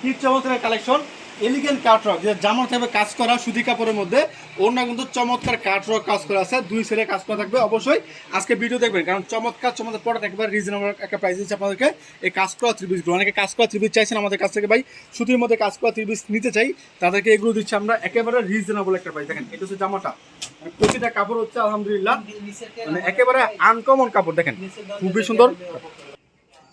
কি চমৎকার collection elegant কাটরক যে জামার থাকবে কাজ করা, সুতি কাপড়ের মধ্যে না কিন্তু চমৎকার কাটরক কাজ করা আছে, দুই সেলে কাজ করা থাকবে অবশ্যই। আজকে ভিডিও দেখবেন, কারণ চমৎকার চমৎকার প্রোডাক্ট একবার রিজনেবল একটা প্রাইস দিচ্ছে আপনাদেরকে। এই কাজ করা ত্রিবিসগুলো অনেকে কাজ করা ত্রিবিস চাইছেন, আমাদের কাছ থেকে ভাই, সুতির মধ্যে কাজ করা ত্রিবিস নিতে চাই, তাদেরকে এগুলো দিচ্ছি আমরা, একেবারে রিজনেবল একটা প্রাইস দেখেন, এটা হচ্ছে জামাটা। মানে প্রতিটা কাপড় হচ্ছে, আলহামদুলিল্লাহ মানে একেবারে আনকমন কাপড়, দেখেন, খুবই সুন্দর।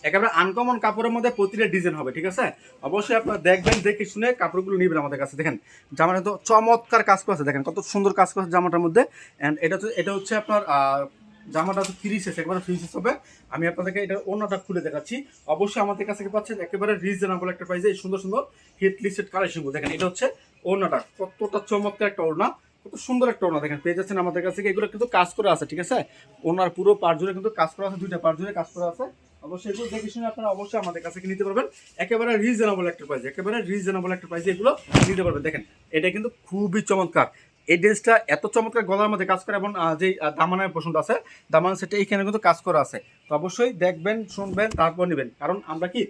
একেবারে আনকমন কাপড়ের মধ্যে প্রতিটা ডিজাইন হবে, ঠিক আছে? অবশ্যই আপনারা দেখবেন, দেখে শুনে কাপড়গুলো নিবেন আমাদের কাছে। দেখেন, জামাটা তো চমৎকার কাজ করেছে দেখেন, কত সুন্দর কাজ করেছে জামাটার মধ্যে। অ্যান্ড এটা তো এটা হচ্ছে আপনার জামাটা তো থ্রি সেস একেবারে থ্রি সেস হবে। আমি আপনাদেরকে এটা অন্যটা খুলে দেখাচ্ছি। অবশ্যই আমাদের কাছে পাচ্ছেন একেবারে রিজনেবল একটা প্রাইসে এই সুন্দর সুন্দর হিট লিস্টেড কালেকশনগুলো দেখেন, এটা হচ্ছে ওড়নাটা। কতটা চমৎকার একটা ওড়না। কত সুন্দর একটা ওড়না। দেখেন, পেয়ে যাচ্ছেন আমাদের কাছে এগুলো কিন্তু কাজ করে আছে, ঠিক আছে? ওনার পুরো পার জুড়ে কিন্তু কাজ করা আছে, দুইটা পার জুড়ে কাজ করা আছে। অবশ্যই এগুলো দেখে শুনে আপনারা অবশ্যই আমাদের কাছে নিতে পারবেন। একেবারে রিজনেবল একটা প্রাইস একেবারে রিজনেবল একটা প্রাইসে এগুলো নিতে পারবেন। দেখেন, এটা কিন্তু খুবই চমৎকার। এই ড্রেসটা এত চমৎকার গলার মধ্যে কাজ করে এবং যে দামানের পছন্দ আছে দামান সেটা এইখানে কিন্তু কাজ করা আছে। তো অবশ্যই দেখবেন, শুনবেন, তারপর নেবেন। কারণ আমরা কি,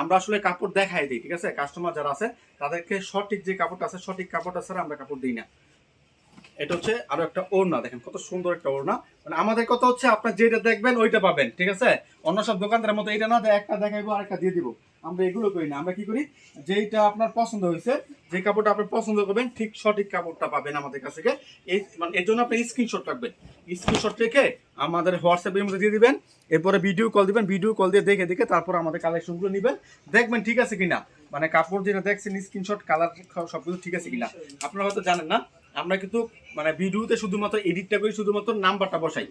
আমরা আসলে কাপড় দেখাই দিই, ঠিক আছে? কাস্টমার যারা আছে, তাদেরকে সঠিক যে কাপড়টা আছে, সঠিক কাপড়টা ছাড়া আমরা কাপড় দিই না। এটা হচ্ছে আরও একটা ওড়না, দেখেন কত সুন্দর একটা ওড়না। মানে আমাদের কথা হচ্ছে আপনার যেটা দেখবেন ওইটা পাবেন, ঠিক আছে? অন্য সব দোকানদারের মতো এটা না একটা দেখাইবো আর একটা দিয়ে দিব। আমরা এগুলো করি না, আমরা কি করি? যেইটা আপনার পছন্দ হয়েছে, যে কাপড়টা আপনি পছন্দ করবেন, ঠিক সঠিক কাপড়টা পাবেন আমাদের কাছ থেকে। এই মানে এর জন্য আপনি স্ক্রিনশট রাখবেন। স্ক্রিনশট রেখে আমাদের হোয়াটসঅ্যাপের মধ্যে দিয়ে দিবেন, এরপরে ভিডিও কল দিবেন ভিডিও কল দিয়ে দেখে দেখে তারপর আমাদের কালেকশনগুলো নেবেন। দেখবেন ঠিক আছে কিনা। মানে কাপড় যেটা দেখছেন স্ক্রিনশট কালার সব কিছু ঠিক আছে কিনা। আপনারা হয়তো জানেন না আমরা কিন্তু মানে ভিডিওতে শুধুমাত্র এডিটটা করি, শুধুমাত্র নাম্বারটা বসাই।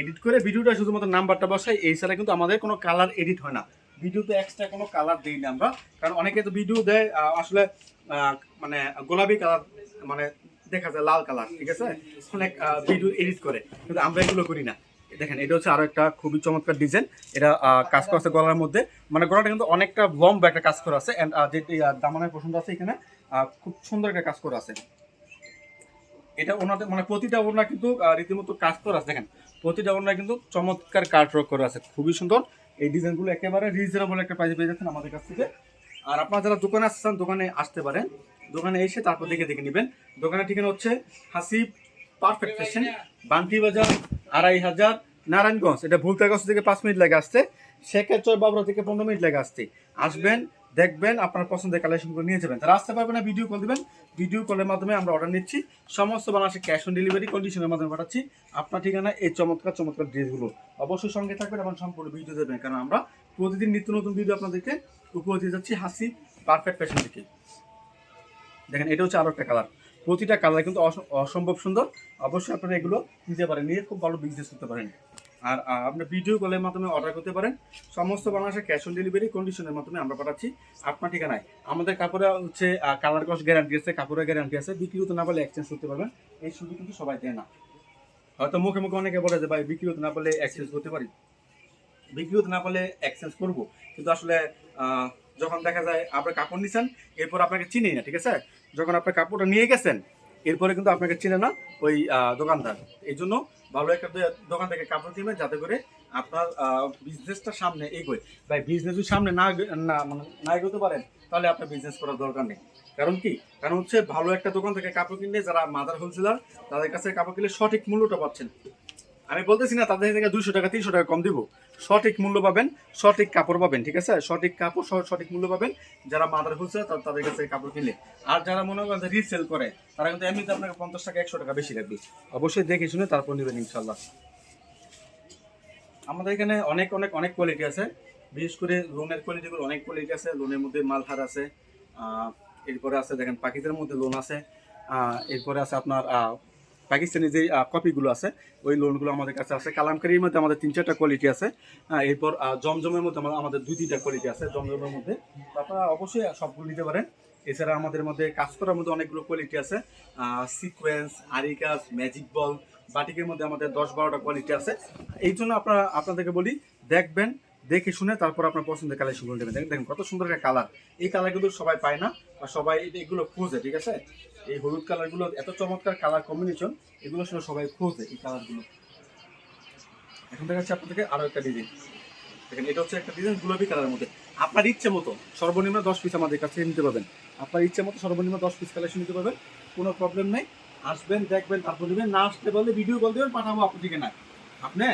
এডিট করে ভিডিওটা শুধুমাত্র নাম্বারটা বসাই, এই ছাড়া কিন্তু আমাদের কোনো কালার এডিট হয় না। ভিডিওতে এক্সট্রা কোনো কালার দিই না আমরা, কারণ অনেকে তো ভিডিও দেয় আসলে মানে গোলাপি কালার মানে দেখা যায় লাল কালার ঠিক আছে? অনেক ভিডিও এডিট করে, কিন্তু আমরা এগুলো করি না। দেখেন, এটা হচ্ছে আরও একটা খুবই চমৎকার ডিজাইন এটা কাজ করা আছে গলার মধ্যে। মানে গলাটা কিন্তু অনেকটা লম্বা একটা কাজ করা আছে। অ্যান্ড যে দামানের পছন্দ আছে এখানে খুব সুন্দর একটা কাজ করা আছে। এটা ওনাদের মানে প্রতিটা ওনা কিন্তু রীতিমতো কাজ করা আছে। দেখেন, প্রতিটা ওনা কিন্তু চমৎকার কাট রক করা আছে। খুবই সুন্দর। এই ডিজাইনগুলো একেবারে রিজনেবল একটা প্রাইসে পেয়ে যাচ্ছেন আমাদের কাছ থেকে। আর আপনারা যারা দোকানে আসছেন, দোকানে আসতে পারেন। দোকানে এসে তারপর দেখে দেখে নেবেন। দোকানের ঠিকানা হচ্ছে হাসিব পারফেক্ট ফ্যাশন বান্টি বাজার, আড়াই হাজার, নারায়ণগঞ্জ। এটা ভুলতাগঞ্জ থেকে পাঁচ মিনিট লাগে আসতে। শেখের চর বাবরা থেকে পনেরো মিনিট লাগে আসতে। আসবেন দেখবেন, আপনার পছন্দের কালেকশনগুলো নিয়ে যাবেন। যারা আসতে পারবেন না ভিডিও কল দিবেন। ভিডিও কলের মাধ্যমে আমরা অর্ডার নিচ্ছি। সমস্ত বাংলাদেশে ক্যাশ অন ডেলিভারি কন্ডিশনের মাধ্যমে পাঠাচ্ছি। আপনার ঠিকানা এই চমৎকার চমৎকার ড্রেসগুলো অবশ্যই সঙ্গে থাকবেন এবং সম্পূর্ণ ভিডিও দেবেন। কারণ আমরা প্রতিদিন নিত্য নতুন ভিডিও আপনাদেরকে উপহার দিয়ে যাচ্ছি হাসি পারফেক্ট ফ্যাশন থেকে দেখেন, এটা হচ্ছে আরও একটা কালার প্রতিটা কালার কিন্তু অস- অসম্ভব সুন্দর। অবশ্যই আপনারা এগুলো নিতে পারেন নিয়ে খুব ভালো বিজনেস করতে পারেন। আর আপনি ভিডিও কলের মাধ্যমে অর্ডার করতে পারেন। সমস্ত বাংলাদেশের ক্যাশ অন ডেলিভারি কন্ডিশনের মাধ্যমে আমরা পাঠাচ্ছি। আপনার ঠিকানায়। আমাদের কাপড়ে হচ্ছে কালার কস্ট গ্যারান্টি আছে, কাপড়ের গ্যারান্টি আছে। বিক্রি হতে না পারলে এক্সচেঞ্জ করতে পারবেন। এই সুযোগ কিন্তু সবাই দেয় না। হয়তো মুখে মুখে অনেকে বলে যে, ভাই বিক্রি হতে না পারলে এক্সচেঞ্জ করতে পারি। বিক্রি হতে না পারলে এক্সচেঞ্জ করব। কিন্তু আসলে যখন দেখা যায় আপনার কাপড় নিছেন, এরপর আপনাকে চিনি না, ঠিক আছে? যখন আপনার কাপড়টা নিয়ে গেছেন এরপরে কিন্তু আপনাকে চিনে না ওই দোকানদার। এই জন্য ভালো একটা দোকান থেকে কাপড় কিনবেন যাতে করে আপনার বিজনেসটা সামনে এগোয়। ভাই বিজনেস যদি সামনে না না মানে না এগোতে পারেন, তাহলে আপনার বিজনেস করার দরকার নেই। কারণ কি? কারণ হচ্ছে ভালো একটা দোকান থেকে কাপড় কিনলে যারা মাদার হোলসেলার তাদের কাছে কাপড় কিনলে সঠিক মূল্যটা পাচ্ছেন। আমি বলতেছি না, তাদের থেকে দুইশো টাকা, তিনশো টাকা কম দিব। সঠিক মূল্য পাবেন, সঠিক কাপড় পাবেন, ঠিক আছে? সঠিক কাপড় সহ সঠিক মূল্য পাবেন। যারা মাদার হোলসেলার, তারা তাদের কাছে কাপড় কিনলে। আর যারা মনে করেন রিসেল করে, তারা কিন্তু এমনিতে আপনাকে পঞ্চাশ টাকা, একশো টাকা বেশি লাগবে অবশ্যই দেখে শুনে তারপর নেবেন ইনশাল্লাহ আমাদের এখানে অনেক অনেক অনেক কোয়ালিটি আছে। বিশেষ করে লোনের কোয়ালিটিগুলো অনেক কোয়ালিটি আছে। লোনের মধ্যে মালহার আছে। এরপরে আছে দেখেন পাকিস্তানের মধ্যে লোন আছে। এরপরে আছে আপনার পাকিস্তানি যে কপিগুলো আছে, ওই লোনগুলো আমাদের কাছে আছে। কালামকারির মধ্যে আমাদের তিন চারটা কোয়ালিটি আছে এরপর জমজমের মধ্যে আমাদের দুই তিনটা কোয়ালিটি আছে জমজমের মধ্যে। আপনারা অবশ্যই সবগুলো নিতে পারেন। এছাড়া আমাদের মধ্যে কাজ করার মধ্যে অনেকগুলো কোয়ালিটি আছে। সিকোয়েন্স আরিকাস ম্যাজিক বল বাটিকের মধ্যে আমাদের দশ বারোটা কোয়ালিটি আছে। এই জন্য আপনারা, আপনাদেরকে বলি, দেখবেন, দেখে শুনে তারপর আপনার পছন্দের কালেকশনগুলো নেবেন। দেখেন কত সুন্দর একটা কালার এই কালার কিন্তু সবাই পায় না আর সবাই এগুলো খোঁজে, ঠিক আছে? এই হলুদ কালারগুলো, এত চমৎকার কালার কম্বিনেশন এগুলো আসলে সবাই খোঁজে এই কালারগুলো এখন দেখা যাচ্ছে আপনাদেরকে আরও একটা ডিজাইন দেখেন, এটা হচ্ছে একটা ডিজাইন গোলাপি কালারের মধ্যে। আপনার ইচ্ছে মতো সর্বনিম্ন দশ পিস আমাদের কাছে নিতে পারবেন। আপনার ইচ্ছে মতো সর্বনিম্ন দশ পিস কালেকশন নিতে পারবেন, কোনো প্রবলেম নেই। আসবেন, দেখবেন, তারপর নেবেন, না আসতে বললে ভিডিও কল দেবেন, পাঠাবো আপনার ঠিকানা আপনি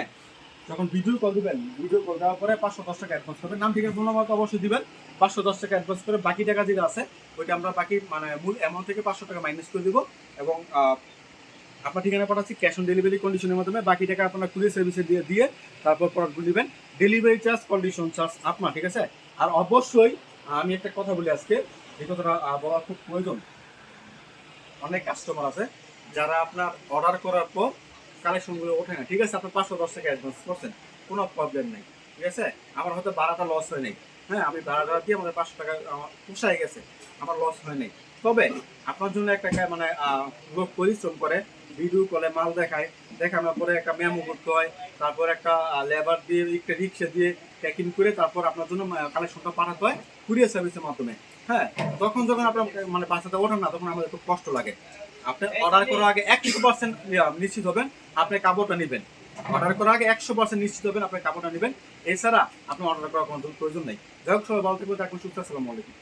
যখন ভিডিও কল দিবেন ভিডিও কল দেওয়ার পরে পাঁচশো দশ টাকা অ্যাডভান্স করবেন। নাম ঠিকানা ফোন নাম্বার অবশ্যই দিবেন। পাঁচশো দশ টাকা অ্যাডভান্স করে বাকি টাকা যেটা আছে, ওইটা আমরা বাকি মানে মূল অ্যামাউন্ট থেকে পাঁচশো টাকা মাইনাস করে দিব এবং আপনার ঠিকানা পাঠাচ্ছি ক্যাশ অন ডেলিভারি কন্ডিশনের মাধ্যমে। বাকি টাকা আপনার কুরিয়ার সার্ভিসে দিয়ে দিয়ে তারপর প্রোডাক্টগুলো নেবেন ডেলিভারি চার্জ কন্ডিশন চার্জ আপনার, ঠিক আছে? আর অবশ্যই, আমি একটা কথা বলি আজকে এই কথাটা বলা খুব প্রয়োজন। অনেক কাস্টমার আছে, যারা আপনার অর্ডার করার পর কালেকশনগুলো ওঠে না। ঠিক আছে? আপনার পাঁচশো দশ টাকা অ্যাডভান্স করছেন। কোনো প্রবলেম নেই। ঠিক আছে? আমার হয়তো ভাড়াটা লস হয় নাই। হ্যাঁ আমি ভাড়াটা দিয়ে আমাদের পাঁচশো টাকা, আমার পোষায় গেছে। আমার লস হয় নাই। তবে আপনার জন্য একটা মানে লোক পরিশ্রম করে ভিডিও কলে মাল দেখায়। দেখানোর পরে একটা মেমো করতে হয়। তারপর একটা লেবার দিয়ে, একটা রিক্সা দিয়ে প্যাকিং করে তারপর আপনার জন্য কালেকশনটা পাঠাতে হয় কুরিয়ার সার্ভিসের মাধ্যমে। হ্যাঁ তখন যখন আপনার মানে বাচ্চাটা ওঠেন না, তখন আমাদের খুব কষ্ট লাগে। আপনি অর্ডার করার আগে একশো পার্সেন্ট নিশ্চিত হবেন, আপনি কাপড়টা নেবেন। অর্ডার করার আগে একশো পার্সেন্ট নিশ্চিত হবেন, আপনি কাপড়টা নেবেন। এছাড়া আপনি অর্ডার করার কোনো প্রয়োজন নেই। যাই হোক, সবাই ভালো থাকবেন, এখন সুস্থ আসসালামু আলাইকুম।